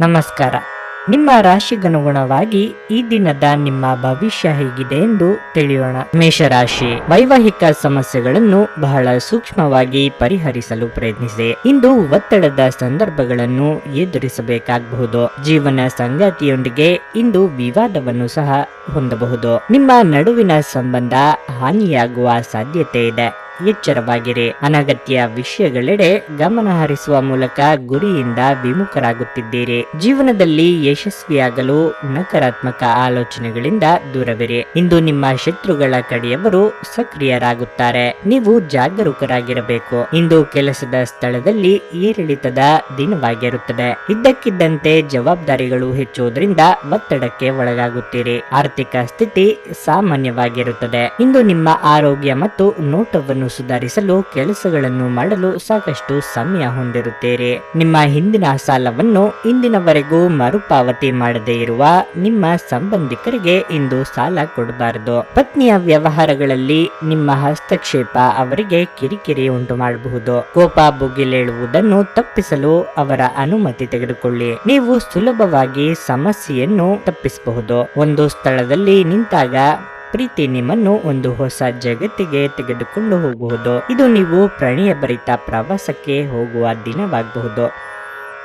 ನಮಸ್ಕಾರ. ನಿಮ್ಮ ರಾಶಿಗನುಗುಣವಾಗಿ ಈ ದಿನದ ನಿಮ್ಮ ಭವಿಷ್ಯ ಹೇಗಿದೆ ಎಂದು ತಿಳಿಯೋಣ. ಮೇಷರಾಶಿ, ವೈವಾಹಿಕ ಸಮಸ್ಯೆಗಳನ್ನು ಬಹಳ ಸೂಕ್ಷ್ಮವಾಗಿ ಪರಿಹರಿಸಲು ಪ್ರಯತ್ನಿಸಿ. ಇಂದು ಒತ್ತಡದ ಸಂದರ್ಭಗಳನ್ನು ಎದುರಿಸಬೇಕಾಗಬಹುದು. ಜೀವನ ಸಂಗಾತಿಯೊಂದಿಗೆ ಇಂದು ವಿವಾದವನ್ನು ಸಹ ಹೊಂದಬಹುದು. ನಿಮ್ಮ ನಡುವಿನ ಸಂಬಂಧ ಹಾನಿಯಾಗುವ ಸಾಧ್ಯತೆ ಇದೆ. ಎಚ್ಚರವಾಗಿರಿ ಅನಗತ್ಯ ವಿಷಯಗಳೆಡೆ ಗಮನ ಹರಿಸುವ ಮೂಲಕ ಗುರಿಯಿಂದ ವಿಮುಖರಾಗುತ್ತಿದ್ದೀರಿ. ಜೀವನದಲ್ಲಿ ಯಶಸ್ವಿಯಾಗಲು ನಕಾರಾತ್ಮಕ ಆಲೋಚನೆಗಳಿಂದ ದೂರವಿರಿ. ಇಂದು ನಿಮ್ಮ ಶತ್ರುಗಳ ಕಡೆಯವರು ಸಕ್ರಿಯರಾಗುತ್ತಾರೆ. ನೀವು ಜಾಗರೂಕರಾಗಿರಬೇಕು. ಇಂದು ಕೆಲಸದ ಸ್ಥಳದಲ್ಲಿ ಏರಿಳಿತದ ದಿನವಾಗಿರುತ್ತದೆ. ಇದ್ದಕ್ಕಿದ್ದಂತೆ ಜವಾಬ್ದಾರಿಗಳು ಹೆಚ್ಚುವುದರಿಂದ ಒತ್ತಡಕ್ಕೆ ಒಳಗಾಗುತ್ತೀರಿ. ಆರ್ಥಿಕ ಸ್ಥಿತಿ ಸಾಮಾನ್ಯವಾಗಿರುತ್ತದೆ. ಇಂದು ನಿಮ್ಮ ಆರೋಗ್ಯ ಮತ್ತು ನೋಟವನ್ನು ಸುಧಾರಿಸಲು ಕೆಲಸಗಳನ್ನು ಮಾಡಲು ಸಾಕಷ್ಟು ಸಮಯ ಹೊಂದಿರುತ್ತೀರಿ. ನಿಮ್ಮ ಹಿಂದಿನ ಸಾಲವನ್ನು ಇಂದಿನವರೆಗೂ ಮರುಪಾವತಿ ಮಾಡದೇ ಇರುವ ನಿಮ್ಮ ಸಂಬಂಧಿಕರಿಗೆ ಇಂದು ಸಾಲ ಕೊಡಬಾರದು. ಪತ್ನಿಯ ವ್ಯವಹಾರಗಳಲ್ಲಿ ನಿಮ್ಮ ಹಸ್ತಕ್ಷೇಪ ಅವರಿಗೆ ಕಿರಿಕಿರಿ ಉಂಟು ಮಾಡಬಹುದು. ಕೋಪ ಬುಗಿಲೇಳುವುದನ್ನು ತಪ್ಪಿಸಲು ಅವರ ಅನುಮತಿ ತೆಗೆದುಕೊಳ್ಳಿ. ನೀವು ಸುಲಭವಾಗಿ ಸಮಸ್ಯೆಯನ್ನು ತಪ್ಪಿಸಬಹುದು. ಒಂದು ಸ್ಥಳದಲ್ಲಿ ನಿಂತಾಗ ಪ್ರೀತಿ ನಿಮ್ಮನ್ನು ಒಂದು ಹೊಸ ಜಗತ್ತಿಗೆ ತೆಗೆದುಕೊಂಡು ಹೋಗಬಹುದು ಇದು ನೀವು ಪ್ರಣಯಭರಿತ ಪ್ರವಾಸಕ್ಕೆ ಹೋಗುವ ದಿನವಾಗಬಹುದು.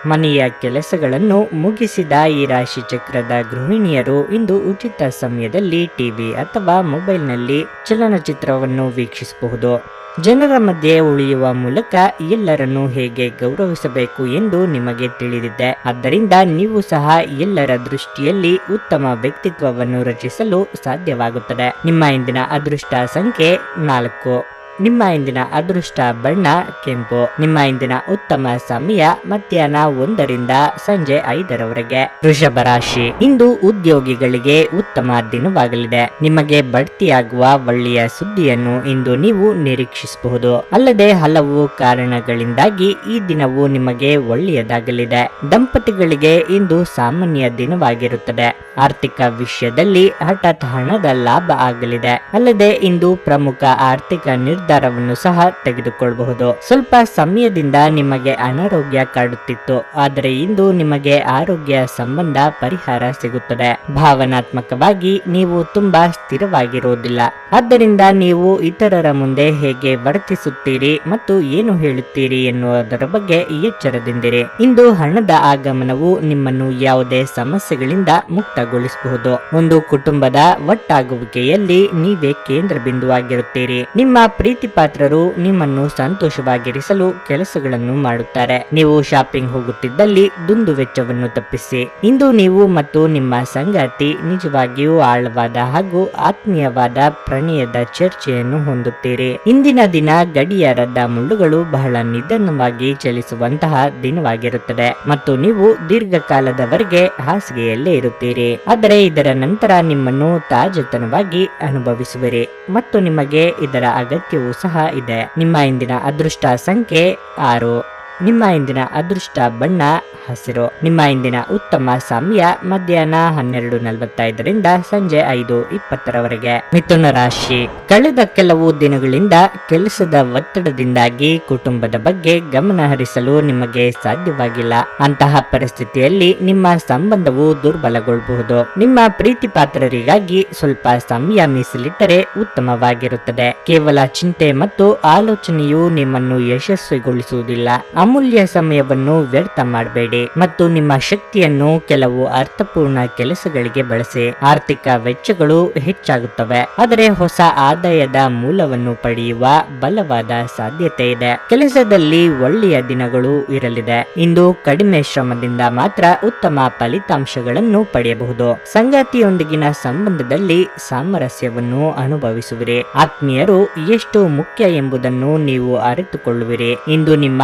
ಮನೆಯ ಕೆಲಸಗಳನ್ನು ಮುಗಿಸಿದ ಈ ರಾಶಿ ಚಕ್ರದ ಗೃಹಿಣಿಯರು ಇಂದು ಉಚಿತ ಸಮಯದಲ್ಲಿ ಟಿವಿ ಅಥವಾ ಮೊಬೈಲ್ನಲ್ಲಿ ಚಲನಚಿತ್ರವನ್ನು ವೀಕ್ಷಿಸಬಹುದು. ಜನರ ಮಧ್ಯೆ ಉಳಿಯುವ ಮೂಲಕ ಎಲ್ಲರನ್ನು ಹೇಗೆ ಗೌರವಿಸಬೇಕು ಎಂದು ನಿಮಗೆ ತಿಳಿದಿದೆ. ಆದ್ದರಿಂದ ನೀವು ಸಹ ಎಲ್ಲರ ದೃಷ್ಟಿಯಲ್ಲಿ ಉತ್ತಮ ವ್ಯಕ್ತಿತ್ವವನ್ನು ರಚಿಸಲು ಸಾಧ್ಯವಾಗುತ್ತದೆ. ನಿಮ್ಮ ಇಂದಿನ ಅದೃಷ್ಟ ಸಂಖ್ಯೆ ನಾಲ್ಕು. ನಿಮ್ಮ ಇಂದಿನ ಅದೃಷ್ಟ ಬಣ್ಣ, ಕೆಂಪು. ನಿಮ್ಮ ಇಂದಿನ ಉತ್ತಮ ಸಮಯ, ಮಧ್ಯಾಹ್ನ ಒಂದರಿಂದ ಸಂಜೆ ಐದರವರೆಗೆ. ವೃಷಭ ರಾಶಿ. ಇಂದು ಉದ್ಯೋಗಿಗಳಿಗೆ ಉತ್ತಮ ದಿನವಾಗಲಿದೆ. ನಿಮಗೆ ಬಡ್ತಿಯಾಗುವ ಒಳ್ಳೆಯ ಸುದ್ದಿಯನ್ನು ಇಂದು ನೀವು ನಿರೀಕ್ಷಿಸಬಹುದು. ಅಲ್ಲದೆ ಹಲವು ಕಾರಣಗಳಿಂದಾಗಿ ಈ ದಿನವು ನಿಮಗೆ ಒಳ್ಳೆಯದಾಗಲಿದೆ. ದಂಪತಿಗಳಿಗೆ ಇಂದು ಸಾಮಾನ್ಯ ದಿನವಾಗಿರುತ್ತದೆ. ಆರ್ಥಿಕ ವಿಷಯದಲ್ಲಿ ಹಠಾತ್ ಹಣದ ಲಾಭ ಆಗಲಿದೆ. ಅಲ್ಲದೆ ಇಂದು ಪ್ರಮುಖ ಆರ್ಥಿಕ ನಿರ್ಧಾರವನ್ನು ಸಹ ತೆಗೆದುಕೊಳ್ಳಬಹುದು ಸ್ವಲ್ಪ ಸಮಯದಿಂದ ನಿಮಗೆ ಅನಾರೋಗ್ಯ ಕಾಡುತ್ತಿತ್ತು. ಆದರೆ ಇಂದು ನಿಮಗೆ ಆರೋಗ್ಯ ಸಂಬಂಧ ಪರಿಹಾರ ಸಿಗುತ್ತದೆ. ಭಾವನಾತ್ಮಕವಾಗಿ ನೀವು ತುಂಬಾ ಸ್ಥಿರವಾಗಿರುವುದಿಲ್ಲ. ಆದ್ದರಿಂದ ನೀವು ಇತರರ ಮುಂದೆ ಹೇಗೆ ವರ್ತಿಸುತ್ತೀರಿ ಮತ್ತು ಏನು ಹೇಳುತ್ತೀರಿ ಎನ್ನುವುದರ ಬಗ್ಗೆ ಎಚ್ಚರದಿಂದಿರಿ. ಇಂದು ಹಣದ ಆಗಮನವು ನಿಮ್ಮನ್ನು ಯಾವುದೇ ಸಮಸ್ಯೆಗಳಿಂದ ಮುಕ್ತಗೊಳಿಸಬಹುದು. ಒಂದು ಕುಟುಂಬದ ಒಟ್ಟಾಗುವಿಕೆಯಲ್ಲಿ ನೀವೇ ಕೇಂದ್ರ ಬಿಂದುವಾಗಿರುತ್ತೀರಿ ನಿಮ್ಮ ಪ್ರೀತಿ ಪಾತ್ರರು ನಿಮ್ಮನ್ನು ಸಂತೋಷವಾಗಿರಿಸಲು ಕೆಲಸಗಳನ್ನು ಮಾಡುತ್ತಾರೆ. ನೀವು ಶಾಪಿಂಗ್ ಹೋಗುತ್ತಿದ್ದಲ್ಲಿ ದುಂದು ವೆಚ್ಚವನ್ನು ತಪ್ಪಿಸಿ. ಇಂದು ನೀವು ಮತ್ತು ನಿಮ್ಮ ಸಂಗಾತಿ ನಿಜವಾಗಿಯೂ ಆಳವಾದ ಹಾಗೂ ಆತ್ಮೀಯವಾದ ಪ್ರಣಯದ ಚರ್ಚೆಯನ್ನು ಹೊಂದುತ್ತೀರಿ. ಇಂದಿನ ದಿನ ಗಡಿಯಾರದ ಮುಳ್ಳುಗಳು ಬಹಳ ನಿಧಾನವಾಗಿ ಚಲಿಸುವಂತಹ ದಿನವಾಗಿರುತ್ತದೆ. ಮತ್ತು ನೀವು ದೀರ್ಘಕಾಲದವರೆಗೆ ಹಾಸಿಗೆಯಲ್ಲೇ ಇರುತ್ತೀರಿ. ಆದರೆ ಇದರ ನಂತರ ನಿಮ್ಮನ್ನು ತಾಜತನವಾಗಿ ಅನುಭವಿಸುವಿರಿ. ಮತ್ತು ನಿಮಗೆ ಇದರ ಅಗತ್ಯವೂ ಸಹ ಇದೆ. ನಿಮ್ಮ ಇಂದಿನ ಅದೃಷ್ಟ ಸಂಖ್ಯೆ ಆರು. ನಿಮ್ಮ ಇಂದಿನ ಅದೃಷ್ಟ ಬಣ್ಣ ಹಸಿರು. ನಿಮ್ಮ ಇಂದಿನ ಉತ್ತಮ ಸಮಯ ಮಧ್ಯಾಹ್ನ ಹನ್ನೆರಡು ನಲವತ್ತೈದರಿಂದ ಸಂಜೆ ಐದು ಇಪ್ಪತ್ತರವರೆಗೆ. ಮಿಥುನ ರಾಶಿ. ಕಳೆದ ಕೆಲವು ದಿನಗಳಿಂದ ಕೆಲಸದ ಒತ್ತಡದಿಂದಾಗಿ ಕುಟುಂಬದ ಬಗ್ಗೆ ಗಮನ ಹರಿಸಲು ನಿಮಗೆ ಸಾಧ್ಯವಾಗಿಲ್ಲ. ಅಂತಹ ಪರಿಸ್ಥಿತಿಯಲ್ಲಿ ನಿಮ್ಮ ಸಂಬಂಧವು ದುರ್ಬಲಗೊಳ್ಳಬಹುದು ನಿಮ್ಮ ಪ್ರೀತಿ ಪಾತ್ರರಿಗಾಗಿ ಸ್ವಲ್ಪ ಸಮಯ ಮೀಸಲಿಟ್ಟರೆ ಉತ್ತಮವಾಗಿರುತ್ತದೆ. ಕೇವಲ ಚಿಂತೆ ಮತ್ತು ಆಲೋಚನೆಯು ನಿಮ್ಮನ್ನು ಯಶಸ್ವಿಗೊಳಿಸುವುದಿಲ್ಲ. ಅಮೂಲ್ಯ ಸಮಯವನ್ನು ವ್ಯರ್ಥ ಮಾಡಬೇಡಿ ಮತ್ತು ನಿಮ್ಮ ಶಕ್ತಿಯನ್ನು ಕೆಲವು ಅರ್ಥಪೂರ್ಣ ಕೆಲಸಗಳಿಗೆ ಬಳಸಿ. ಆರ್ಥಿಕ ವೆಚ್ಚಗಳು ಹೆಚ್ಚಾಗುತ್ತವೆ, ಆದರೆ ಹೊಸ ಆದಾಯದ ಮೂಲವನ್ನು ಪಡೆಯುವ ಬಲವಾದ ಸಾಧ್ಯತೆ ಇದೆ. ಕೆಲಸದಲ್ಲಿ ಒಳ್ಳೆಯ ದಿನಗಳು ಇರಲಿದೆ. ಇಂದು ಕಡಿಮೆ ಶ್ರಮದಿಂದ ಮಾತ್ರ ಉತ್ತಮ ಫಲಿತಾಂಶಗಳನ್ನು ಪಡೆಯಬಹುದು. ಸಂಗಾತಿಯೊಂದಿಗಿನ ಸಂಬಂಧದಲ್ಲಿ ಸಾಮರಸ್ಯವನ್ನು ಅನುಭವಿಸುವಿರಿ. ಆತ್ಮೀಯರು ಎಷ್ಟು ಮುಖ್ಯ ಎಂಬುದನ್ನು ನೀವು ಅರಿತುಕೊಳ್ಳುವಿರಿ. ಇಂದು ನಿಮ್ಮ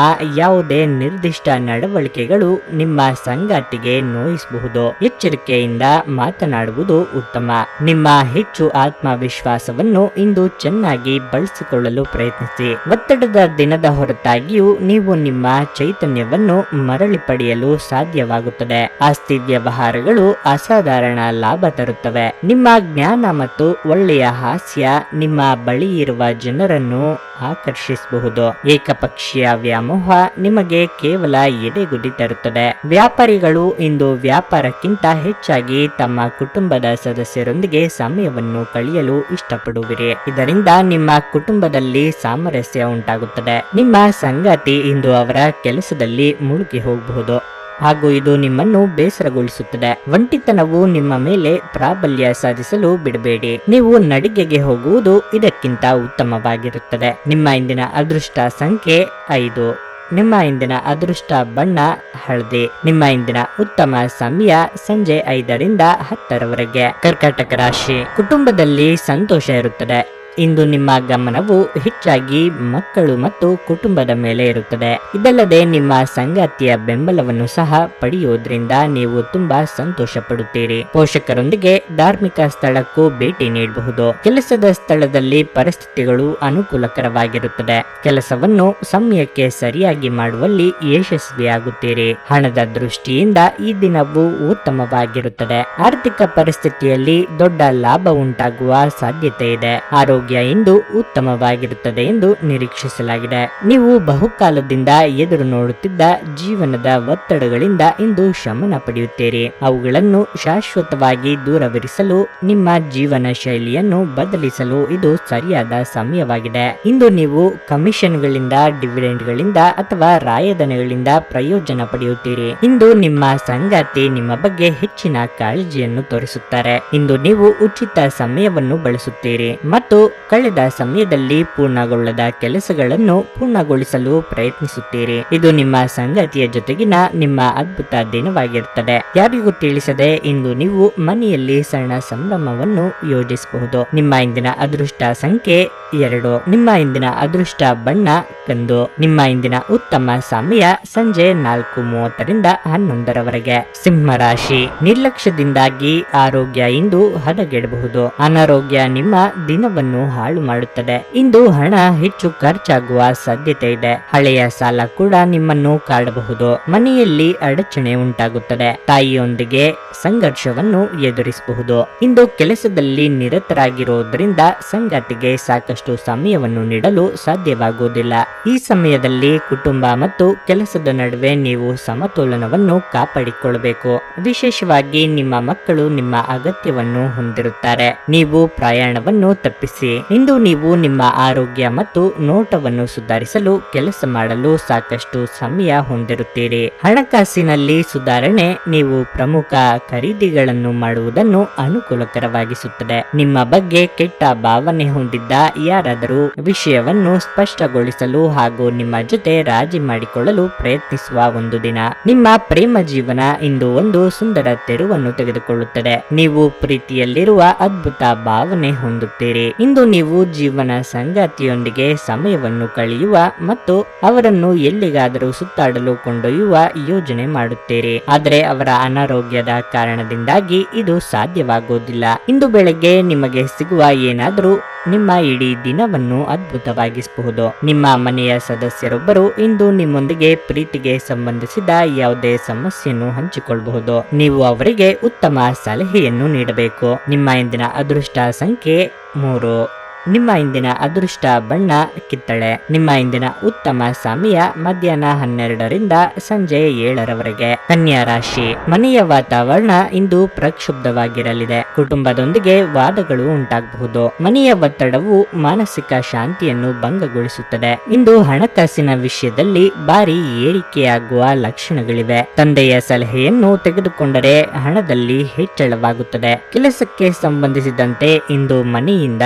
ಯಾವುದೇ ನಿರ್ದಿಷ್ಟ ನಡವಳಿಕೆಗಳು ನಿಮ್ಮ ಸಂಗಾತಿಗೆ ನೋಯಿಸಬಹುದು. ಎಚ್ಚರಿಕೆಯಿಂದ ಮಾತನಾಡುವುದು ಉತ್ತಮ. ನಿಮ್ಮ ಹೆಚ್ಚು ಆತ್ಮವಿಶ್ವಾಸವನ್ನು ಇಂದು ಚೆನ್ನಾಗಿ ಬಳಸಿಕೊಳ್ಳಲು ಪ್ರಯತ್ನಿಸಿ. ಒತ್ತಡದ ದಿನದ ಹೊರತಾಗಿಯೂ ನೀವು ನಿಮ್ಮ ಚೈತನ್ಯವನ್ನು ಮರಳಿ ಪಡೆಯಲು ಸಾಧ್ಯವಾಗುತ್ತದೆ. ಆಸ್ತಿ ವ್ಯವಹಾರಗಳು ಅಸಾಧಾರಣ ಲಾಭ ತರುತ್ತವೆ. ನಿಮ್ಮ ಜ್ಞಾನ ಮತ್ತು ಒಳ್ಳೆಯ ಹಾಸ್ಯ ನಿಮ್ಮ ಬಳಿ ಇರುವ ಜನರನ್ನು ಆಕರ್ಷಿಸಬಹುದು. ಏಕಪಕ್ಷೀಯ ವ್ಯಾಮೋಹ ನಿಮಗೆ ಕೇವಲ ಎಡೆಗುಡಿ ತರುತ್ತದೆ. ವ್ಯಾಪಾರಿಗಳು ಇಂದು ವ್ಯಾಪಾರಕ್ಕಿಂತ ಹೆಚ್ಚಾಗಿ ತಮ್ಮ ಕುಟುಂಬದ ಸದಸ್ಯರೊಂದಿಗೆ ಸಮಯವನ್ನು ಕಳೆಯಲು ಇಷ್ಟಪಡುವಿರಿ. ಇದರಿಂದ ನಿಮ್ಮ ಕುಟುಂಬದಲ್ಲಿ ಸಾಮರಸ್ಯ ಉಂಟಾಗುತ್ತದೆ. ನಿಮ್ಮ ಸಂಗಾತಿ ಇಂದು ಅವರ ಕೆಲಸದಲ್ಲಿ ಮುಳುಗಿ ಹೋಗಬಹುದು. ಹಾಗೂ ಇದು ನಿಮ್ಮನ್ನು ಬೇಸರಗೊಳಿಸುತ್ತದೆ. ಒಂಟಿತನವು ನಿಮ್ಮ ಮೇಲೆ ಪ್ರಾಬಲ್ಯ ಸಾಧಿಸಲು ಬಿಡಬೇಡಿ. ನೀವು ನಡಿಗೆಗೆ ಹೋಗುವುದು ಇದಕ್ಕಿಂತ ಉತ್ತಮವಾಗಿರುತ್ತದೆ. ನಿಮ್ಮ ಇಂದಿನ ಅದೃಷ್ಟ ಸಂಖ್ಯೆ ಐದು. ನಿಮ್ಮ ಇಂದಿನ ಅದೃಷ್ಟ ಬಣ್ಣ ಹಳದಿ. ನಿಮ್ಮ ಇಂದಿನ ಉತ್ತಮ ಸಮಯ ಸಂಜೆ ಐದರಿಂದ ಹತ್ತರವರೆಗೆ. ಕರ್ಕಾಟಕ ರಾಶಿ. ಕುಟುಂಬದಲ್ಲಿ ಸಂತೋಷ ಇರುತ್ತದೆ. ಇಂದು ನಿಮ್ಮ ಗಮನವು ಹೆಚ್ಚಾಗಿ ಮಕ್ಕಳು ಮತ್ತು ಕುಟುಂಬದ ಮೇಲೆ ಇರುತ್ತದೆ. ಇದಲ್ಲದೆ ನಿಮ್ಮ ಸಂಗಾತಿಯ ಬೆಂಬಲವನ್ನು ಸಹ ಪಡೆಯುವುದರಿಂದ ನೀವು ತುಂಬಾ ಸಂತೋಷ ಪಡುತ್ತೀರಿ ಪೋಷಕರೊಂದಿಗೆ ಧಾರ್ಮಿಕ ಸ್ಥಳಕ್ಕೂ ಭೇಟಿ ನೀಡಬಹುದು. ಕೆಲಸದ ಸ್ಥಳದಲ್ಲಿ ಪರಿಸ್ಥಿತಿಗಳು ಅನುಕೂಲಕರವಾಗಿರುತ್ತದೆ. ಕೆಲಸವನ್ನು ಸಮಯಕ್ಕೆ ಸರಿಯಾಗಿ ಮಾಡುವಲ್ಲಿ ಯಶಸ್ವಿಯಾಗುತ್ತೀರಿ. ಹಣದ ದೃಷ್ಟಿಯಿಂದ ಈ ದಿನವು ಉತ್ತಮವಾಗಿರುತ್ತದೆ. ಆರ್ಥಿಕ ಪರಿಸ್ಥಿತಿಯಲ್ಲಿ ದೊಡ್ಡ ಲಾಭ ಉಂಟಾಗುವ ಸಾಧ್ಯತೆ ಇದೆ. ಆರೋಗ್ಯ ಇಂದು ಉತ್ತಮವಾಗಿರುತ್ತದೆ ಎಂದು ನಿರೀಕ್ಷಿಸಲಾಗಿದೆ. ನೀವು ಬಹುಕಾಲದಿಂದ ಎದುರು ನೋಡುತ್ತಿದ್ದ ಜೀವನದ ಒತ್ತಡಗಳಿಂದ ಇಂದು ಶಮನ ಪಡೆಯುತ್ತೀರಿ. ಅವುಗಳನ್ನು ಶಾಶ್ವತವಾಗಿ ದೂರವಿರಿಸಲು, ನಿಮ್ಮ ಜೀವನ ಶೈಲಿಯನ್ನು ಬದಲಿಸಲು ಇದು ಸರಿಯಾದ ಸಮಯವಾಗಿದೆ. ಇಂದು ನೀವು ಕಮಿಷನ್ಗಳಿಂದ, ಡಿವಿಡೆಂಡ್ಗಳಿಂದ ಅಥವಾ ರಾಯದನಗಳಿಂದ ಪ್ರಯೋಜನ ಪಡೆಯುತ್ತೀರಿ. ಇಂದು ನಿಮ್ಮ ಸಂಗಾತಿ ನಿಮ್ಮ ಬಗ್ಗೆ ಹೆಚ್ಚಿನ ಕಾಳಜಿಯನ್ನು ತೋರಿಸುತ್ತಾರೆ. ಇಂದು ನೀವು ಉಚಿತ ಸಮಯವನ್ನು ಬಳಸುತ್ತೀರಿ ಮತ್ತು ಕಳೆದ ಸಮಯದಲ್ಲಿ ಪೂರ್ಣಗೊಳ್ಳದ ಕೆಲಸಗಳನ್ನು ಪೂರ್ಣಗೊಳಿಸಲು ಪ್ರಯತ್ನಿಸುತ್ತೀರಿ. ಇದು ನಿಮ್ಮ ಸಂಗತಿಯ ಜೊತೆಗಿನ ನಿಮ್ಮ ಅದ್ಭುತ ದಿನವಾಗಿರುತ್ತದೆ. ಯಾರಿಗೂ ತಿಳಿಸದೆ ಇಂದು ನೀವು ಮನೆಯಲ್ಲಿ ಸಣ್ಣ ಸಂಭ್ರಮವನ್ನು ಯೋಜಿಸಬಹುದು. ನಿಮ್ಮ ಇಂದಿನ ಅದೃಷ್ಟ ಸಂಖ್ಯೆ ಎರಡು. ನಿಮ್ಮ ಇಂದಿನ ಅದೃಷ್ಟ ಬಣ್ಣ ಕಂದು. ನಿಮ್ಮ ಇಂದಿನ ಉತ್ತಮ ಸಮಯ ಸಂಜೆ ನಾಲ್ಕು ಮೂವತ್ತರಿಂದ ಹನ್ನೊಂದರವರೆಗೆ. ಸಿಂಹ ರಾಶಿ. ನಿರ್ಲಕ್ಷ್ಯದಿಂದಾಗಿ ಆರೋಗ್ಯ ಇಂದು ಹದಗೆಡಬಹುದು. ಅನಾರೋಗ್ಯ ನಿಮ್ಮ ದಿನವನ್ನು ಹಾಳು ಮಾಡುತ್ತದೆ. ಇಂದು ಹಣ ಹೆಚ್ಚು ಖರ್ಚಾಗುವ ಸಾಧ್ಯತೆ ಇದೆ. ಹಳೆಯ ಸಾಲ ಕೂಡ ನಿಮ್ಮನ್ನು ಕಾಡಬಹುದು. ಮನೆಯಲ್ಲಿ ಅಡಚಣೆ ಉಂಟಾಗುತ್ತದೆ. ತಾಯಿಯೊಂದಿಗೆ ಸಂಘರ್ಷವನ್ನು ಎದುರಿಸಬಹುದು. ಇಂದು ಕೆಲಸದಲ್ಲಿ ನಿರತರಾಗಿರುವುದರಿಂದ ಸಂಗಾತಿಗೆ ಸಾಕಷ್ಟು ಸಮಯವನ್ನು ನೀಡಲು ಸಾಧ್ಯವಾಗುವುದಿಲ್ಲ. ಈ ಸಮಯದಲ್ಲಿ ಕುಟುಂಬ ಮತ್ತು ಕೆಲಸದ ನಡುವೆ ನೀವು ಸಮತೋಲನವನ್ನು ಕಾಪಾಡಿಕೊಳ್ಳಬೇಕು. ವಿಶೇಷವಾಗಿ ನಿಮ್ಮ ಮಕ್ಕಳು ನಿಮ್ಮ ಅಗತ್ಯವನ್ನು ಹೊಂದಿರುತ್ತಾರೆ. ನೀವು ಪ್ರಯಾಣವನ್ನು ತಪ್ಪಿಸಿ. ಇಂದು ನೀವು ನಿಮ್ಮ ಆರೋಗ್ಯ ಮತ್ತು ನೋಟವನ್ನು ಸುಧಾರಿಸಲು ಕೆಲಸ ಮಾಡಲು ಸಾಕಷ್ಟು ಸಮಯ ಹೊಂದಿರುತ್ತೀರಿ. ಹಣಕಾಸಿನಲ್ಲಿ ಸುಧಾರಣೆ ನೀವು ಪ್ರಮುಖ ಖರೀದಿಗಳನ್ನು ಮಾಡುವುದನ್ನು ಅನುಕೂಲಕರವಾಗಿಸುತ್ತದೆ. ನಿಮ್ಮ ಬಗ್ಗೆ ಕೆಟ್ಟ ಭಾವನೆ ಹೊಂದಿದ್ದ ಯಾರಾದರೂ ವಿಷಯವನ್ನು ಸ್ಪಷ್ಟಗೊಳಿಸಲು ಹಾಗೂ ನಿಮ್ಮ ಜೊತೆ ರಾಜಿ ಮಾಡಿಕೊಳ್ಳಲು ಪ್ರಯತ್ನಿಸುವ ಒಂದು ದಿನ. ನಿಮ್ಮ ಪ್ರೇಮ ಜೀವನ ಇಂದು ಒಂದು ಸುಂದರ ತೆರುವನ್ನು ತೆಗೆದುಕೊಳ್ಳುತ್ತದೆ. ನೀವು ಪ್ರೀತಿಯಲ್ಲಿರುವ ಅದ್ಭುತ ಭಾವನೆ ಹೊಂದುತ್ತೀರಿ. ಇಂದು ನೀವು ಜೀವನ ಸಂಗಾತಿಯೊಂದಿಗೆ ಸಮಯವನ್ನು ಕಳೆಯುವ ಮತ್ತು ಅವರನ್ನು ಎಲ್ಲಿಗಾದರೂ ಸುತ್ತಾಡಲು ಕೊಂಡೊಯ್ಯುವ ಯೋಜನೆ ಮಾಡುತ್ತೀರಿ. ಆದರೆ ಅವರ ಅನಾರೋಗ್ಯದ ಕಾರಣದಿಂದಾಗಿ ಇದು ಸಾಧ್ಯವಾಗುವುದಿಲ್ಲ. ಇಂದು ಬೆಳಗ್ಗೆ ನಿಮಗೆ ಸಿಗುವ ಏನಾದರೂ ನಿಮ್ಮ ಇಡೀ ದಿನವನ್ನು ಅದ್ಭುತವಾಗಿಸಬಹುದು. ನಿಮ್ಮ ಮನೆಯ ಸದಸ್ಯರೊಬ್ಬರು ಇಂದು ನಿಮ್ಮೊಂದಿಗೆ ಪ್ರೀತಿಗೆ ಸಂಬಂಧಿಸಿದ ಯಾವುದೇ ಸಮಸ್ಯೆಯನ್ನು ಹಂಚಿಕೊಳ್ಳಬಹುದು. ನೀವು ಅವರಿಗೆ ಉತ್ತಮ ಸಲಹೆಯನ್ನು ನೀಡಬೇಕು. ನಿಮ್ಮ ಇಂದಿನ ಅದೃಷ್ಟ ಸಂಖ್ಯೆ ಮೂರು. ನಿಮ್ಮ ಇಂದಿನ ಅದೃಷ್ಟ ಬಣ್ಣ ಕಿತ್ತಳೆ. ನಿಮ್ಮ ಇಂದಿನ ಉತ್ತಮ ಸಮಯ ಮಧ್ಯಾಹ್ನ ಹನ್ನೆರಡರಿಂದ ಸಂಜೆ ಏಳರವರೆಗೆ. ಕನ್ಯಾ ರಾಶಿ. ಮನೆಯ ವಾತಾವರಣ ಇಂದು ಪ್ರಕ್ಷುಬ್ಧವಾಗಿರಲಿದೆ. ಕುಟುಂಬದೊಂದಿಗೆ ವಾದಗಳು ಉಂಟಾಗಬಹುದು. ಮನೆಯ ಒತ್ತಡವು ಮಾನಸಿಕ ಶಾಂತಿಯನ್ನು ಭಂಗಗೊಳಿಸುತ್ತದೆ. ಇಂದು ಹಣಕಾಸಿನ ವಿಷಯದಲ್ಲಿ ಭಾರಿ ಏರಿಕೆಯಾಗುವ ಲಕ್ಷಣಗಳಿವೆ. ತಂದೆಯ ಸಲಹೆಯನ್ನು ತೆಗೆದುಕೊಂಡರೆ ಹಣದಲ್ಲಿ ಹೆಚ್ಚಳವಾಗುತ್ತದೆ. ಕೆಲಸಕ್ಕೆ ಸಂಬಂಧಿಸಿದಂತೆ ಇಂದು ಮನೆಯಿಂದ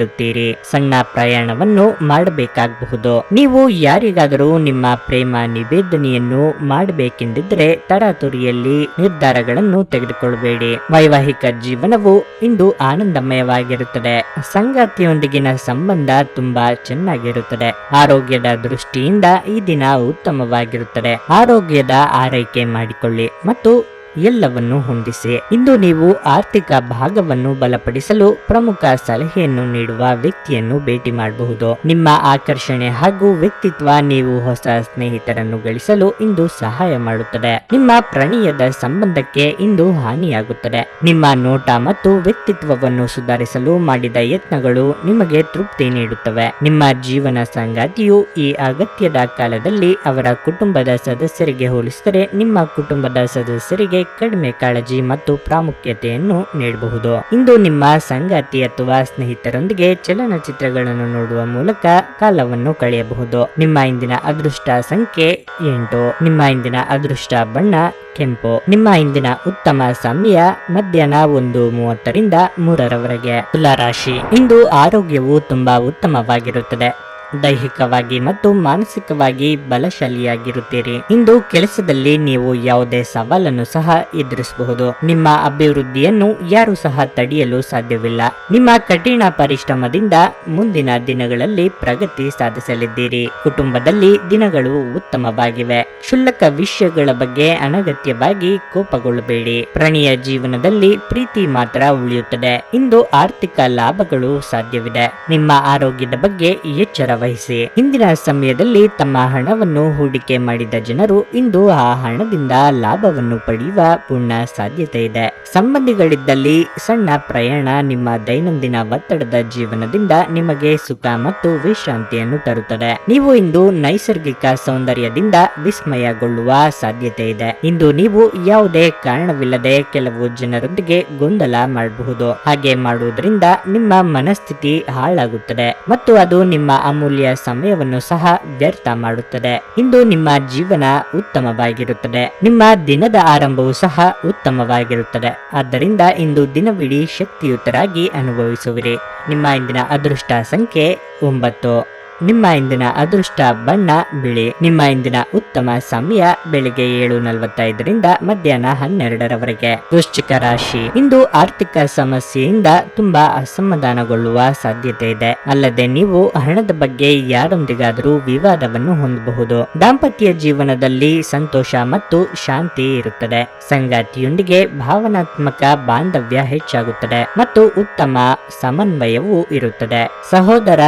ದೂರವಿರುತ್ತೀರಿ ಸಣ್ಣ ಪ್ರಯಾಣವನ್ನು ಮಾಡಬೇಕಾಗಬಹುದು. ನೀವು ಯಾರಿಗಾದರೂ ನಿಮ್ಮ ಪ್ರೇಮ ನಿವೇದನೆಯನ್ನು ಮಾಡಬೇಕೆಂದಿದ್ರೆ ತರಾತುರಿಯಲ್ಲಿ ನಿರ್ಧಾರಗಳನ್ನು ತೆಗೆದುಕೊಳ್ಳಬೇಡಿ. ವೈವಾಹಿಕ ಜೀವನವು ಇಂದು ಆನಂದಮಯವಾಗಿರುತ್ತದೆ. ಸಂಗಾತಿಯೊಂದಿಗಿನ ಸಂಬಂಧ ತುಂಬಾ ಚೆನ್ನಾಗಿರುತ್ತದೆ. ಆರೋಗ್ಯದ ದೃಷ್ಟಿಯಿಂದ ಈ ದಿನ ಉತ್ತಮವಾಗಿರುತ್ತದೆ. ಆರೋಗ್ಯದ ಆರೈಕೆ ಮಾಡಿಕೊಳ್ಳಿ ಮತ್ತು ಎಲ್ಲವನ್ನು ಹೊಂದಿಸಿ. ಇಂದು ನೀವು ಆರ್ಥಿಕ ಭಾಗವನ್ನು ಬಲಪಡಿಸಲು ಪ್ರಮುಖ ಸಲಹೆಯನ್ನು ನೀಡುವ ವ್ಯಕ್ತಿಯನ್ನು ಭೇಟಿ ಮಾಡಬಹುದು. ನಿಮ್ಮ ಆಕರ್ಷಣೆ ಹಾಗೂ ವ್ಯಕ್ತಿತ್ವ ನೀವು ಹೊಸ ಸ್ನೇಹಿತರನ್ನು ಗಳಿಸಲು ಇಂದು ಸಹಾಯ ಮಾಡುತ್ತದೆ. ನಿಮ್ಮ ಪ್ರಣಯದ ಸಂಬಂಧಕ್ಕೆ ಇಂದು ಹಾನಿಯಾಗುತ್ತದೆ. ನಿಮ್ಮ ನೋಟ ಮತ್ತು ವ್ಯಕ್ತಿತ್ವವನ್ನು ಸುಧಾರಿಸಲು ಮಾಡಿದ ಯತ್ನಗಳು ನಿಮಗೆ ತೃಪ್ತಿ ನೀಡುತ್ತವೆ. ನಿಮ್ಮ ಜೀವನ ಸಂಗಾತಿಯು ಈ ಅಗತ್ಯದ ಕಾಲದಲ್ಲಿ ಅವರ ಕುಟುಂಬದ ಸದಸ್ಯರಿಗೆ ಹೋಲಿಸಿದರೆ ನಿಮ್ಮ ಕುಟುಂಬದ ಸದಸ್ಯರಿಗೆ ಕಡಿಮೆ ಕಾಳಜಿ ಮತ್ತು ಪ್ರಾಮುಖ್ಯತೆಯನ್ನು ನೀಡಬಹುದು. ಇಂದು ನಿಮ್ಮ ಸಂಗಾತಿ ಅಥವಾ ಸ್ನೇಹಿತರೊಂದಿಗೆ ಚಲನಚಿತ್ರಗಳನ್ನು ನೋಡುವ ಮೂಲಕ ಕಾಲವನ್ನು ಕಳೆಯಬಹುದು. ನಿಮ್ಮ ಇಂದಿನ ಅದೃಷ್ಟ ಸಂಖ್ಯೆ ಎಂಟು. ನಿಮ್ಮ ಇಂದಿನ ಅದೃಷ್ಟ ಬಣ್ಣ ಕೆಂಪು. ನಿಮ್ಮ ಇಂದಿನ ಉತ್ತಮ ಸಮಯ ಮಧ್ಯಾಹ್ನ ಒಂದು ಮೂವತ್ತರಿಂದ ಮೂರರವರೆಗೆ. ತುಲಾರಾಶಿ. ಇಂದು ಆರೋಗ್ಯವು ತುಂಬಾ ಉತ್ತಮವಾಗಿರುತ್ತದೆ. ದೈಹಿಕವಾಗಿ ಮತ್ತು ಮಾನಸಿಕವಾಗಿ ಬಲಶಾಲಿಯಾಗಿರುತ್ತೀರಿ. ಇಂದು ಕೆಲಸದಲ್ಲಿ ನೀವು ಯಾವುದೇ ಸವಾಲನ್ನು ಸಹ ಎದುರಿಸಬಹುದು. ನಿಮ್ಮ ಅಭಿವೃದ್ಧಿಯನ್ನು ಯಾರು ಸಹ ತಡೆಯಲು ಸಾಧ್ಯವಿಲ್ಲ. ನಿಮ್ಮ ಕಠಿಣ ಪರಿಶ್ರಮದಿಂದ ಮುಂದಿನ ದಿನಗಳಲ್ಲಿ ಪ್ರಗತಿ ಸಾಧಿಸಲಿದ್ದೀರಿ. ಕುಟುಂಬದಲ್ಲಿ ದಿನಗಳು ಉತ್ತಮವಾಗಿವೆ. ಕ್ಷುಲ್ಲಕ ವಿಷಯಗಳ ಬಗ್ಗೆ ಅನಗತ್ಯವಾಗಿ ಕೋಪಗೊಳ್ಳಬೇಡಿ. ಪ್ರಣಿಯ ಜೀವನದಲ್ಲಿ ಪ್ರೀತಿ ಮಾತ್ರ ಉಳಿಯುತ್ತದೆ. ಇಂದು ಆರ್ಥಿಕ ಲಾಭಗಳು ಸಾಧ್ಯವಿದೆ. ನಿಮ್ಮ ಆರೋಗ್ಯದ ಬಗ್ಗೆ ಎಚ್ಚರ ವಹಿಸಿ ಇಂದಿನ ಸಮಯದಲ್ಲಿ ತಮ್ಮ ಹಣವನ್ನು ಹೂಡಿಕೆ ಮಾಡಿದ ಜನರು ಇಂದು ಆ ಹಣದಿಂದ ಲಾಭವನ್ನು ಪಡೆಯುವ ಪೂರ್ಣ ಸಾಧ್ಯತೆ ಇದೆ. ಸಂಬಂಧಿಗಳಿದ್ದಲ್ಲಿ ಸಣ್ಣ ಪ್ರಯಾಣ ನಿಮ್ಮ ದೈನಂದಿನ ಒತ್ತಡದ ಜೀವನದಿಂದ ನಿಮಗೆ ಸುಖ ಮತ್ತು ವಿಶ್ರಾಂತಿಯನ್ನು ತರುತ್ತದೆ. ನೀವು ಇಂದು ನೈಸರ್ಗಿಕ ಸೌಂದರ್ಯದಿಂದ ವಿಸ್ಮಯಗೊಳ್ಳುವ ಸಾಧ್ಯತೆ ಇದೆ. ಇಂದು ನೀವು ಯಾವುದೇ ಕಾರಣವಿಲ್ಲದೆ ಕೆಲವು ಜನರೊಂದಿಗೆ ಗೊಂದಲ ಮಾಡಬಹುದು. ಹಾಗೆ ಮಾಡುವುದರಿಂದ ನಿಮ್ಮ ಮನಸ್ಥಿತಿ ಹಾಳಾಗುತ್ತದೆ ಮತ್ತು ಅದು ನಿಮ್ಮ ಅಮೂಲ್ಯ ಸಮಯವನ್ನು ಸಹ ವ್ಯರ್ಥ ಮಾಡುತ್ತದೆ. ಇಂದು ನಿಮ್ಮ ಜೀವನ ಉತ್ತಮವಾಗಿರುತ್ತದೆ. ನಿಮ್ಮ ದಿನದ ಆರಂಭವೂ ಸಹ ಉತ್ತಮವಾಗಿರುತ್ತದೆ. ಆದ್ದರಿಂದ ಇಂದು ದಿನವಿಡೀ ಶಕ್ತಿಯುತರಾಗಿ ಅನುಭವಿಸುವಿರಿ. ನಿಮ್ಮ ಇಂದಿನ ಅದೃಷ್ಟ ಸಂಖ್ಯೆ ಒಂಬತ್ತು. ನಿಮ್ಮ ಇಂದಿನ ಅದೃಷ್ಟ ಬಣ್ಣ, ಬಿಳಿ. ನಿಮ್ಮ ಇಂದಿನ ಉತ್ತಮ ಸಮಯ ಬೆಳಿಗ್ಗೆ ಏಳು ನಲವತ್ತೈದರಿಂದ ಮಧ್ಯಾಹ್ನ ಹನ್ನೆರಡರವರೆಗೆ. ವೃಶ್ಚಿಕ ರಾಶಿ. ಇಂದು ಆರ್ಥಿಕ ಸಮಸ್ಯೆಯಿಂದ ತುಂಬಾ ಅಸಮಾಧಾನಗೊಳ್ಳುವ ಸಾಧ್ಯತೆ ಇದೆ. ಅಲ್ಲದೆ ನೀವು ಹಣದ ಬಗ್ಗೆ ಯಾರೊಂದಿಗಾದರೂ ವಿವಾದವನ್ನು ಹೊಂದಬಹುದು. ದಾಂಪತ್ಯ ಜೀವನದಲ್ಲಿ ಸಂತೋಷ ಮತ್ತು ಶಾಂತಿ ಇರುತ್ತದೆ. ಸಂಗಾತಿಯೊಂದಿಗೆ ಭಾವನಾತ್ಮಕ ಬಾಂಧವ್ಯ ಹೆಚ್ಚಾಗುತ್ತದೆ ಮತ್ತು ಉತ್ತಮ ಸಮನ್ವಯವೂ ಇರುತ್ತದೆ. ಸಹೋದರ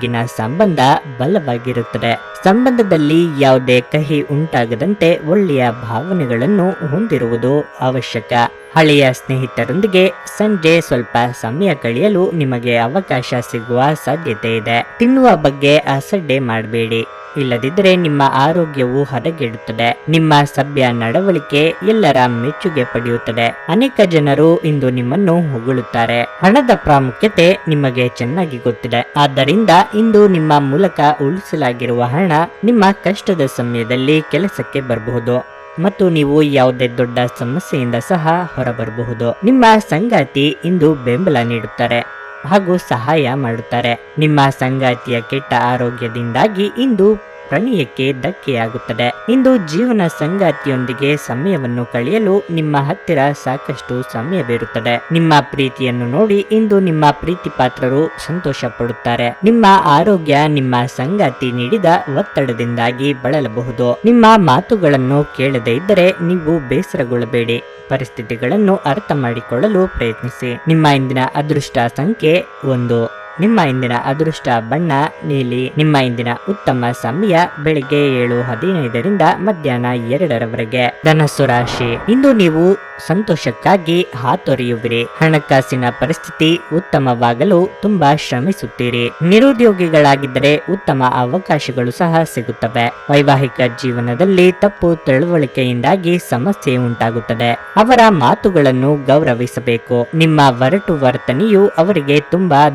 ಸಹೋದರಿಯರೊಂದಿಗಿನ ಸಂಬಂಧ ಬಲವಾಗಿರುತ್ತದೆ. ಸಂಬಂಧದಲ್ಲಿ ಯಾವುದೇ ಕಹಿ ಉಂಟಾಗದಂತೆ ಒಳ್ಳೆಯ ಭಾವನೆಗಳನ್ನು ಹೊಂದಿರುವುದು ಅವಶ್ಯಕ. ಹಳೆಯ ಸ್ನೇಹಿತರೊಂದಿಗೆ ಸಂಜೆ ಸ್ವಲ್ಪ ಸಮಯ ಕಳೆಯಲು ನಿಮಗೆ ಅವಕಾಶ ಸಿಗುವ ಸಾಧ್ಯತೆ ಇದೆ. ತಿನ್ನುವ ಬಗ್ಗೆ ಅಸಡ್ಡೆ ಮಾಡಬೇಡಿ. ಇಲ್ಲದಿದ್ದರೆ ನಿಮ್ಮ ಆರೋಗ್ಯವು ಹದಗೆಡುತ್ತದೆ. ನಿಮ್ಮ ಸಭ್ಯ ನಡವಳಿಕೆ ಎಲ್ಲರ ಮೆಚ್ಚುಗೆ ಪಡೆಯುತ್ತದೆ. ಅನೇಕ ಜನರು ಇಂದು ನಿಮ್ಮನ್ನು ಹೊಗಳುತ್ತಾರೆ. ಹಣದ ಪ್ರಾಮುಖ್ಯತೆ ನಿಮಗೆ ಚೆನ್ನಾಗಿ ಗೊತ್ತಿದೆ. ಆದ್ದರಿಂದ ಇಂದು ನಿಮ್ಮ ಮೂಲಕ ಉಳಿಸಲಾಗಿರುವ ಹಣ ನಿಮ್ಮ ಕಷ್ಟದ ಸಮಯದಲ್ಲಿ ಕೆಲಸಕ್ಕೆ ಬರಬಹುದು. ಮತ್ತು ನೀವು ಯಾವುದೇ ದೊಡ್ಡ ಸಮಸ್ಯೆಯಿಂದ ಸಹ ಹೊರಬರಬಹುದು. ನಿಮ್ಮ ಸಂಗಾತಿ ಇಂದು ಬೆಂಬಲ ನೀಡುತ್ತಾರೆ. ಹಾಗೂ ಸಹಾಯ ಮಾಡುತ್ತಾರೆ. ನಿಮ್ಮ ಸಂಗಾತಿಯ ಕೆಟ್ಟ ಆರೋಗ್ಯದಿಂದಾಗಿ ಇಂದು ಪ್ರಣಯಕ್ಕೆ ಧಕ್ಕೆಯಾಗುತ್ತದೆ. ಇಂದು ಜೀವನ ಸಂಗಾತಿಯೊಂದಿಗೆ ಸಮಯವನ್ನು ಕಳೆಯಲು ನಿಮ್ಮ ಹತ್ತಿರ ಸಾಕಷ್ಟು ಸಮಯವಿರುತ್ತದೆ ನಿಮ್ಮ ಪ್ರೀತಿಯನ್ನು ನೋಡಿ ಇಂದು ನಿಮ್ಮ ಪ್ರೀತಿ ಪಾತ್ರರು ಸಂತೋಷ ಪಡುತ್ತಾರೆ ನಿಮ್ಮ ಆರೋಗ್ಯ ನಿಮ್ಮ ಸಂಗಾತಿ ನೀಡಿದ ಒತ್ತಡದಿಂದಾಗಿ ಬಳಲಬಹುದು. ನಿಮ್ಮ ಮಾತುಗಳನ್ನು ಕೇಳದೇ ಇದ್ದರೆ ನೀವು ಬೇಸರಗೊಳ್ಳಬೇಡಿ. ಪರಿಸ್ಥಿತಿಗಳನ್ನು ಅರ್ಥ ಮಾಡಿಕೊಳ್ಳಲು ಪ್ರಯತ್ನಿಸಿ. ನಿಮ್ಮ ಇಂದಿನ ಅದೃಷ್ಟ ಸಂಖ್ಯೆ ಒಂದು. ನಿಮ್ಮ ಇಂದಿನ ಅದೃಷ್ಟ ಬಣ್ಣ, ನೀಲಿ, ನಿಮ್ಮ ಇಂದಿನ ಉತ್ತಮ ಸಮಯ, ಬೆಳಿಗ್ಗೆ ಏಳು ಹದಿನೈದರಿಂದ ಮಧ್ಯಾಹ್ನ ಎರಡರವರೆಗೆ. ಧನಸ್ಸು ರಾಶಿ. ಇಂದು ನೀವು ಸಂತೋಷಕ್ಕಾಗಿ ಹಾತೊರೆಯುವಿರಿ. ಹಣಕಾಸಿನ ಪರಿಸ್ಥಿತಿ ಉತ್ತಮವಾಗಲು ತುಂಬಾ ಶ್ರಮಿಸುತ್ತೀರಿ. ನಿರುದ್ಯೋಗಿಗಳಾಗಿದ್ದರೆ ಉತ್ತಮ ಅವಕಾಶಗಳು ಸಹ ಸಿಗುತ್ತವೆ. ವೈವಾಹಿಕ ಜೀವನದಲ್ಲಿ ತಪ್ಪು ತಿಳುವಳಿಕೆಯಿಂದಾಗಿ ಸಮಸ್ಯೆ ಉಂಟಾಗುತ್ತದೆ. ಅವರ ಮಾತುಗಳನ್ನು ಗೌರವಿಸಬೇಕು. ನಿಮ್ಮ ಒರಟು ವರ್ತನೆಯು ಅವರಿಗೆ ತುಂಬಾ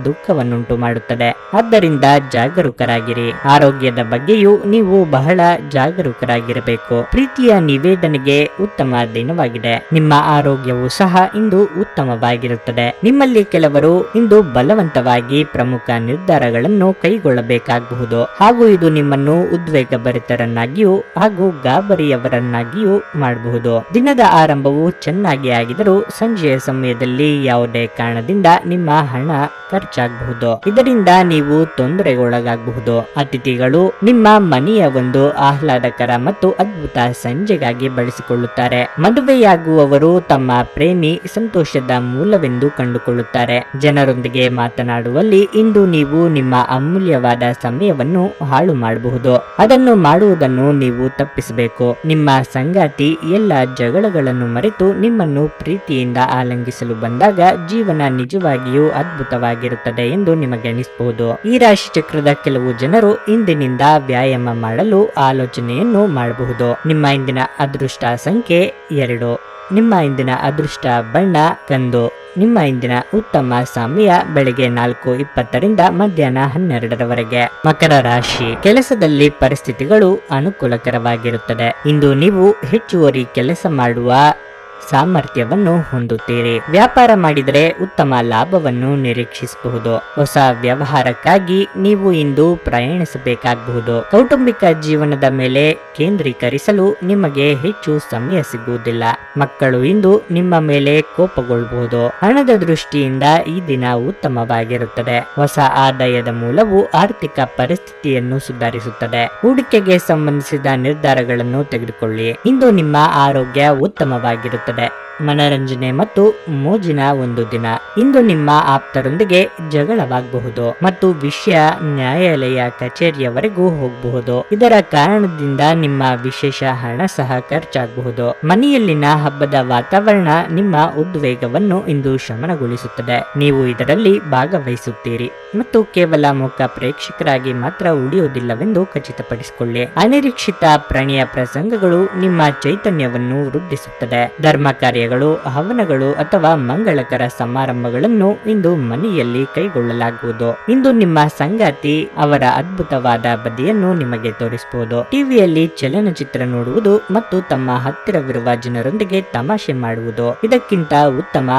ದುಃಖವನ್ನುಂಟು ಮಾಡುತ್ತದೆ. ಆದ್ದರಿಂದ ಜಾಗರೂಕರಾಗಿರಿ. ಆರೋಗ್ಯದ ಬಗ್ಗೆಯೂ ನೀವು ಬಹಳ ಜಾಗರೂಕರಾಗಿರಬೇಕು. ಪ್ರೀತಿಯ ನಿವೇದನೆಗೆ ಉತ್ತಮ ದಿನವಾಗಿದೆ. ನಿಮ್ಮ ಆರೋಗ್ಯವು ಸಹ ಇಂದು ಉತ್ತಮವಾಗಿರುತ್ತದೆ. ನಿಮ್ಮಲ್ಲಿ ಕೆಲವರು ಇಂದು ಬಲವಂತವಾಗಿ ಪ್ರಮುಖ ನಿರ್ಧಾರಗಳನ್ನು ಕೈಗೊಳ್ಳಬೇಕಾಗಬಹುದು ಹಾಗೂ ಇದು ನಿಮ್ಮನ್ನು ಉದ್ವೇಗಭರಿತರನ್ನಾಗಿಯೂ ಹಾಗೂ ಗಾಬರಿಯವರನ್ನಾಗಿಯೂ ಮಾಡಬಹುದು. ದಿನದ ಆರಂಭವು ಚೆನ್ನಾಗಿ ಆಗಿದರೂ ಸಂಜೆಯ ಸಮಯದಲ್ಲಿ ಯಾವುದೇ ಕಾರಣದಿಂದ ನಿಮ್ಮ ಹಣ ಖರ್ಚಾಗಬಹುದು. ಮಾಡಬಹುದು. ಇದರಿಂದ ನೀವು ತೊಂದರೆಗೊಳಗಾಗಬಹುದು. ಅತಿಥಿಗಳು ನಿಮ್ಮ ಮನೆಯ ಒಂದು ಆಹ್ಲಾದಕರ ಮತ್ತು ಅದ್ಭುತ ಸಂಜೆಗಾಗಿ ಬಳಸಿಕೊಳ್ಳುತ್ತಾರೆ. ಮದುವೆಯಾಗುವವರು ತಮ್ಮ ಪ್ರೇಮಿ ಸಂತೋಷದ ಮೂಲವೆಂದು ಕಂಡುಕೊಳ್ಳುತ್ತಾರೆ. ಜನರೊಂದಿಗೆ ಮಾತನಾಡುವಲ್ಲಿ ಇಂದು ನೀವು ನಿಮ್ಮ ಅಮೂಲ್ಯವಾದ ಸಮಯವನ್ನು ಹಾಳು ಮಾಡಬಹುದು. ಅದನ್ನು ಮಾಡುವುದನ್ನು ನೀವು ತಪ್ಪಿಸಬೇಕು. ನಿಮ್ಮ ಸಂಗಾತಿ ಎಲ್ಲ ಜಗಳಗಳನ್ನು ಮರೆತು ನಿಮ್ಮನ್ನು ಪ್ರೀತಿಯಿಂದ ಆಲಂಗಿಸಲು ಬಂದಾಗ ಜೀವನ ನಿಜವಾಗಿಯೂ ಅದ್ಭುತವಾಗಿರುತ್ತದೆ ಎಂದು ನಿಮಗೆ ಅನಿಸಬಹುದು ಈ ರಾಶಿ ಚಕ್ರದ ಕೆಲವು ಜನರು ಇಂದಿನಿಂದ ವ್ಯಾಯಾಮ ಮಾಡಲು ಆಲೋಚನೆಯನ್ನು ಮಾಡಬಹುದು. ನಿಮ್ಮ ಇಂದಿನ ಅದೃಷ್ಟ ಸಂಖ್ಯೆ ಎರಡು. ನಿಮ್ಮ ಇಂದಿನ ಅದೃಷ್ಟ ಬಣ್ಣ ಕಂದು ನಿಮ್ಮ ಇಂದಿನ ಉತ್ತಮ ಸಮಯ ಬೆಳಿಗ್ಗೆ ನಾಲ್ಕು ಇಪ್ಪತ್ತರಿಂದ ಮಧ್ಯಾಹ್ನ ಹನ್ನೆರಡರವರೆಗೆ. ಮಕರ ರಾಶಿ ಕೆಲಸದಲ್ಲಿ ಪರಿಸ್ಥಿತಿಗಳು ಅನುಕೂಲಕರವಾಗಿರುತ್ತದೆ. ಇಂದು ನೀವು ಹೆಚ್ಚುವರಿ ಕೆಲಸ ಮಾಡುವ ಸಾಮರ್ಥ್ಯವನ್ನು ಹೊಂದುತ್ತೀರಿ. ವ್ಯಾಪಾರ ಮಾಡಿದರೆ ಉತ್ತಮ ಲಾಭವನ್ನು ನಿರೀಕ್ಷಿಸಬಹುದು. ಹೊಸ ವ್ಯವಹಾರಕ್ಕಾಗಿ ನೀವು ಇಂದು ಪ್ರಯಾಣಿಸಬೇಕಾಗಬಹುದು. ಕೌಟುಂಬಿಕ ಜೀವನದ ಮೇಲೆ ಕೇಂದ್ರೀಕರಿಸಲು ನಿಮಗೆ ಹೆಚ್ಚು ಸಮಯ ಸಿಗುವುದಿಲ್ಲ. ಮಕ್ಕಳು ಇಂದು ನಿಮ್ಮ ಮೇಲೆ ಕೋಪಗೊಳ್ಳಬಹುದು ಹಣದ ದೃಷ್ಟಿಯಿಂದ ಈ ದಿನ ಉತ್ತಮವಾಗಿರುತ್ತದೆ. ಹೊಸ ಆದಾಯದ ಮೂಲವು ಆರ್ಥಿಕ ಪರಿಸ್ಥಿತಿಯನ್ನು ಸುಧಾರಿಸುತ್ತದೆ. ಹೂಡಿಕೆಗೆ ಸಂಬಂಧಿಸಿದ ನಿರ್ಧಾರಗಳನ್ನು ತೆಗೆದುಕೊಳ್ಳಿ. ಇಂದು ನಿಮ್ಮ ಆರೋಗ್ಯ ಉತ್ತಮವಾಗಿರುತ್ತದೆ. べ。ಮನರಂಜನೆ ಮತ್ತು ಮೋಜಿನ ಒಂದು ದಿನ. ಇಂದು ನಿಮ್ಮ ಆಪ್ತರೊಂದಿಗೆ ಜಗಳವಾಗಬಹುದು ಮತ್ತು ವಿಷಯ ನ್ಯಾಯಾಲಯ ಕಚೇರಿಯವರೆಗೂ ಹೋಗಬಹುದು. ಇದರ ಕಾರಣದಿಂದ ನಿಮ್ಮ ವಿಶೇಷ ಹಣ ಸಹ ಖರ್ಚಾಗಬಹುದು. ಮನೆಯಲ್ಲಿನ ಹಬ್ಬದ ವಾತಾವರಣ ನಿಮ್ಮ ಉದ್ವೇಗವನ್ನು ಇಂದು ಶಮನಗೊಳಿಸುತ್ತದೆ. ನೀವು ಇದರಲ್ಲಿ ಭಾಗವಹಿಸುತ್ತೀರಿ ಮತ್ತು ಕೇವಲ ಮುಖ ಪ್ರೇಕ್ಷಕರಾಗಿ ಮಾತ್ರ ಉಳಿಯುವುದಿಲ್ಲವೆಂದು ಖಚಿತಪಡಿಸಿಕೊಳ್ಳಿ. ಅನಿರೀಕ್ಷಿತ ಪ್ರಣಯ ಪ್ರಸಂಗಗಳು ನಿಮ್ಮ ಚೈತನ್ಯವನ್ನು ವೃದ್ಧಿಸುತ್ತದೆ. ಧರ್ಮ ಕಾರ್ಯಗಳು, ಹವನಗಳು ಅಥವಾ ಮಂಗಳಕರ ಸಮಾರಂಭಗಳನ್ನು ಇಂದು ಮನೆಯಲ್ಲಿ ಕೈಗೊಳ್ಳಲಾಗುವುದು. ಇಂದು ನಿಮ್ಮ ಸಂಗಾತಿ ಅವರ ಅದ್ಭುತವಾದ ಬದಿಯನ್ನು ನಿಮಗೆ ತೋರಿಸಬಹುದು ಟಿವಿಯಲ್ಲಿ ಚಲನಚಿತ್ರ ನೋಡುವುದು ಮತ್ತು ತಮ್ಮ ಹತ್ತಿರವಿರುವ ಜನರೊಂದಿಗೆ ತಮಾಷೆ ಮಾಡುವುದು. ಇದಕ್ಕಿಂತ ಉತ್ತಮ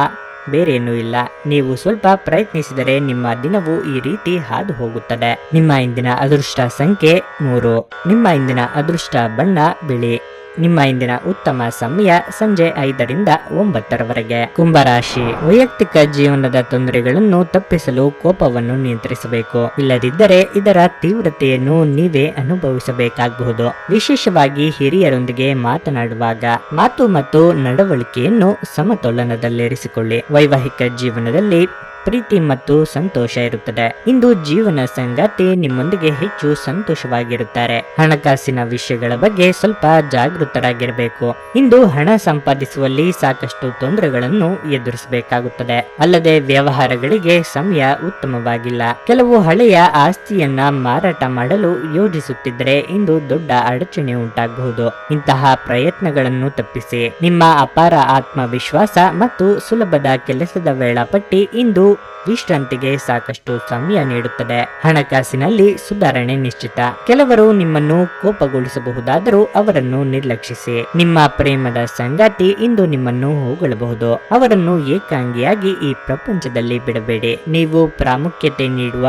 ಬೇರೇನೂ ಇಲ್ಲ. ನೀವು ಸ್ವಲ್ಪ ಪ್ರಯತ್ನಿಸಿದರೆ ನಿಮ್ಮ ದಿನವು ಈ ರೀತಿ ಹಾದು ಹೋಗುತ್ತದೆ ನಿಮ್ಮ ಇಂದಿನ ಅದೃಷ್ಟ ಸಂಖ್ಯೆ ಮೂರು. ನಿಮ್ಮ ಇಂದಿನ ಅದೃಷ್ಟ ಬಣ್ಣ ಬಿಳಿ. ನಿಮ್ಮ ಇಂದಿನ ಉತ್ತಮ ಸಮಯ ಸಂಜೆ ಐದರಿಂದ ಒಂಬತ್ತರವರೆಗೆ. ಕುಂಭರಾಶಿ ವೈಯಕ್ತಿಕ ಜೀವನದ ತೊಂದರೆಗಳನ್ನು ತಪ್ಪಿಸಲು ಕೋಪವನ್ನು ನಿಯಂತ್ರಿಸಬೇಕು. ಇಲ್ಲದಿದ್ದರೆ ಇದರ ತೀವ್ರತೆಯನ್ನು ನೀವೇ ಅನುಭವಿಸಬೇಕಾಗಬಹುದು ವಿಶೇಷವಾಗಿ ಹಿರಿಯರೊಂದಿಗೆ ಮಾತನಾಡುವಾಗ ಮಾತು ಮತ್ತು ನಡವಳಿಕೆಯನ್ನು ಸಮತೋಲನದಲ್ಲಿರಿಸಿಕೊಳ್ಳಿ. ವೈವಾಹಿಕ ಜೀವನದಲ್ಲಿ ಪ್ರೀತಿ ಮತ್ತು ಸಂತೋಷ ಇರುತ್ತದೆ. ಇಂದು ಜೀವನ ಸಂಗಾತಿ ನಿಮ್ಮೊಂದಿಗೆ ಹೆಚ್ಚು ಸಂತೋಷವಾಗಿರುತ್ತಾರೆ. ಹಣಕಾಸಿನ ವಿಷಯಗಳ ಬಗ್ಗೆ ಸ್ವಲ್ಪ ಜಾಗೃತರಾಗಿರಬೇಕು. ಇಂದು ಹಣ ಸಂಪಾದಿಸುವಲ್ಲಿ ಸಾಕಷ್ಟು ತೊಂದರೆಗಳನ್ನು ಎದುರಿಸಬೇಕಾಗುತ್ತದೆ. ಅಲ್ಲದೆ ವ್ಯವಹಾರಗಳಿಗೆ ಸಮಯ ಉತ್ತಮವಾಗಿಲ್ಲ. ಕೆಲವು ಹಳೆಯ ಆಸ್ತಿಯನ್ನ ಮಾರಾಟ ಮಾಡಲು ಯೋಜಿಸುತ್ತಿದ್ದರೆ ಇಂದು ದೊಡ್ಡ ಅಡಚಣೆ ಉಂಟಾಗಬಹುದು. ಇಂತಹ ಪ್ರಯತ್ನಗಳನ್ನು ತಪ್ಪಿಸಿ. ನಿಮ್ಮ ಅಪಾರ ಆತ್ಮವಿಶ್ವಾಸ ಮತ್ತು ಸುಲಭದ ಕೆಲಸದ ವೇಳಾಪಟ್ಟಿ ಇಂದು ವಿಶ್ರಾಂತಿಗೆ ಸಾಕಷ್ಟು ಸಮಯ ನೀಡುತ್ತದೆ. ಹಣಕಾಸಿನಲ್ಲಿ ಸುಧಾರಣೆ ನಿಶ್ಚಿತ. ಕೆಲವರು ನಿಮ್ಮನ್ನು ಕೋಪಗೊಳಿಸಬಹುದಾದರೂ ಅವರನ್ನು ನಿರ್ಲಕ್ಷಿಸಿ. ನಿಮ್ಮ ಪ್ರೇಮದ ಸಂಗಾತಿ ಇಂದು ನಿಮ್ಮನ್ನು ಹೋಗಳಬಹುದು. ಅವರನ್ನು ಏಕಾಂಗಿಯಾಗಿ ಈ ಪ್ರಪಂಚದಲ್ಲಿ ಬಿಡಬೇಡಿ. ನೀವು ಪ್ರಾಮುಖ್ಯತೆ ನೀಡುವ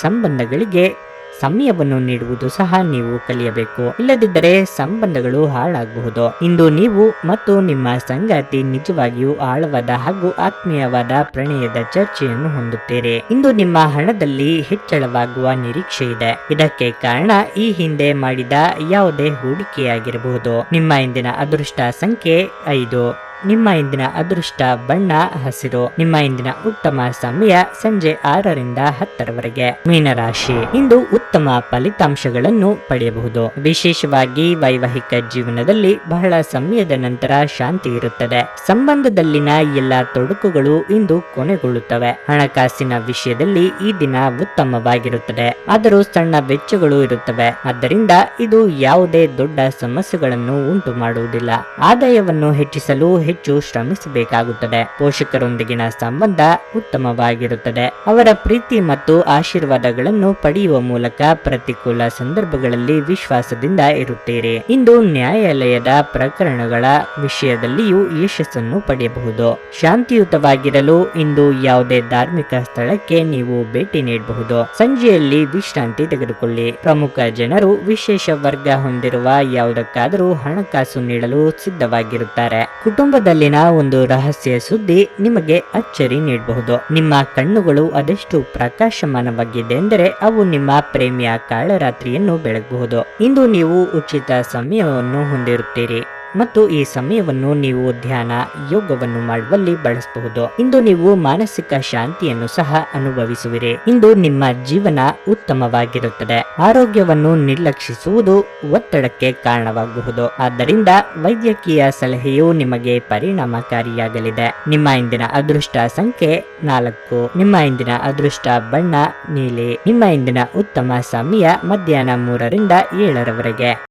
ಸಂಬಂಧಗಳಿಗೆ ಸಮಯವನ್ನು ನೀಡುವುದು ಸಹ ನೀವು ಕಲಿಯಬೇಕು. ಇಲ್ಲದಿದ್ದರೆ ಸಂಬಂಧಗಳು ಹಾಳಾಗಬಹುದು. ಇಂದು ನೀವು ಮತ್ತು ನಿಮ್ಮ ಸಂಗಾತಿ ನಿಜವಾಗಿಯೂ ಆಳವಾದ ಹಾಗೂ ಆತ್ಮೀಯವಾದ ಪ್ರಣಯದ ಚರ್ಚೆಯನ್ನು ಹೊಂದುತ್ತೀರಿ. ಇಂದು ನಿಮ್ಮ ಹಣದಲ್ಲಿ ಹೆಚ್ಚಳವಾಗುವ ನಿರೀಕ್ಷೆ ಇದೆ. ಇದಕ್ಕೆ ಕಾರಣ ಈ ಹಿಂದೆ ಮಾಡಿದ ಯಾವುದೇ ಹೂಡಿಕೆಯಾಗಿರಬಹುದು. ನಿಮ್ಮ ಇಂದಿನ ಅದೃಷ್ಟ ಸಂಖ್ಯೆ ಐದು. ನಿಮ್ಮ ಇಂದಿನ ಅದೃಷ್ಟ ಬಣ್ಣ ಹಸಿರು. ನಿಮ್ಮ ಇಂದಿನ ಉತ್ತಮ ಸಮಯ ಸಂಜೆ ಆರರಿಂದ ಹತ್ತರವರೆಗೆ. ಮೀನರಾಶಿ. ಇಂದು ಉತ್ತಮ ಫಲಿತಾಂಶಗಳನ್ನು ಪಡೆಯಬಹುದು. ವಿಶೇಷವಾಗಿ ವೈವಾಹಿಕ ಜೀವನದಲ್ಲಿ ಬಹಳ ಸಮಯದ ನಂತರ ಶಾಂತಿ ಇರುತ್ತದೆ. ಸಂಬಂಧದಲ್ಲಿನ ಎಲ್ಲಾ ತೊಡಕುಗಳು ಇಂದು ಕೊನೆಗೊಳ್ಳುತ್ತವೆ. ಹಣಕಾಸಿನ ವಿಷಯದಲ್ಲಿ ಈ ದಿನ ಉತ್ತಮವಾಗಿರುತ್ತದೆ. ಆದರೂ ಸಣ್ಣ ವೆಚ್ಚಗಳು ಇರುತ್ತವೆ. ಆದ್ದರಿಂದ ಇದು ಯಾವುದೇ ದೊಡ್ಡ ಸಮಸ್ಯೆಗಳನ್ನು ಉಂಟು ಮಾಡುವುದಿಲ್ಲ ಆದಾಯವನ್ನು ಹೆಚ್ಚಿಸಲು ಹೆಚ್ಚು ಶ್ರಮಿಸಬೇಕಾಗುತ್ತದೆ. ಪೋಷಕರೊಂದಿಗಿನ ಸಂಬಂಧ ಉತ್ತಮವಾಗಿರುತ್ತದೆ. ಅವರ ಪ್ರೀತಿ ಮತ್ತು ಆಶೀರ್ವಾದಗಳನ್ನು ಪಡೆಯುವ ಮೂಲಕ ಪ್ರತಿಕೂಲ ಸಂದರ್ಭಗಳಲ್ಲಿ ವಿಶ್ವಾಸದಿಂದ ಇರುತ್ತೀರಿ. ಇಂದು ನ್ಯಾಯಾಲಯದ ಪ್ರಕರಣಗಳ ವಿಷಯದಲ್ಲಿಯೂ ಯಶಸ್ಸನ್ನು ಪಡೆಯಬಹುದು. ಶಾಂತಿಯುತವಾಗಿರಲು ಇಂದು ಯಾವುದೇ ಧಾರ್ಮಿಕ ಸ್ಥಳಕ್ಕೆ ನೀವು ಭೇಟಿ ನೀಡಬಹುದು. ಸಂಜೆಯಲ್ಲಿ ವಿಶ್ರಾಂತಿ ತೆಗೆದುಕೊಳ್ಳಿ. ಪ್ರಮುಖ ಜನರು ವಿಶೇಷ ವರ್ಗ ಹೊಂದಿರುವ ಯಾವುದಕ್ಕಾದರೂ ಹಣಕಾಸು ನೀಡಲು ಸಿದ್ಧವಾಗಿರುತ್ತಾರೆ. ಕುಟುಂಬ ಕುಟುಂಬದಲ್ಲಿನ ಒಂದು ರಹಸ್ಯ ಸುದ್ದಿ ನಿಮಗೆ ಅಚ್ಚರಿ ನೀಡಬಹುದು. ನಿಮ್ಮ ಕಣ್ಣುಗಳು ಅದೆಷ್ಟು ಪ್ರಕಾಶಮಾನವಾಗಿದೆ ಎಂದರೆ ಅವು ನಿಮ್ಮ ಪ್ರೇಮಿಯ ಕಾಳರಾತ್ರಿಯನ್ನು ಬೆಳಗಬಹುದು. ಇಂದು ನೀವು ಉಚಿತ ಸಮಯವನ್ನು ಹೊಂದಿರುತ್ತೀರಿ. ಮತ್ತು ಈ ಸಮಯವನ್ನು ನೀವು ಧ್ಯಾನ, ಯೋಗವನ್ನು ಮಾಡುವಲ್ಲಿ ಬಳಸಬಹುದು. ಇಂದು ನೀವು ಮಾನಸಿಕ ಶಾಂತಿಯನ್ನು ಸಹ ಅನುಭವಿಸುವಿರಿ. ಇಂದು ನಿಮ್ಮ ಜೀವನ ಉತ್ತಮವಾಗಿರುತ್ತದೆ. ಆರೋಗ್ಯವನ್ನು ನಿರ್ಲಕ್ಷಿಸುವುದು ಒತ್ತಡಕ್ಕೆ ಕಾರಣವಾಗಬಹುದು. ಆದ್ದರಿಂದ ವೈದ್ಯಕೀಯ ಸಲಹೆಯು ನಿಮಗೆ ಪರಿಣಾಮಕಾರಿಯಾಗಲಿದೆ. ನಿಮ್ಮ ಇಂದಿನ ಅದೃಷ್ಟ ಸಂಖ್ಯೆ ನಾಲ್ಕು. ನಿಮ್ಮ ಇಂದಿನ ಅದೃಷ್ಟ ಬಣ್ಣ, ನೀಲಿ. ನಿಮ್ಮ ಇಂದಿನ ಉತ್ತಮ ಸಮಯ ಮಧ್ಯಾಹ್ನ ಮೂರರಿಂದ ಏಳರವರೆಗೆ.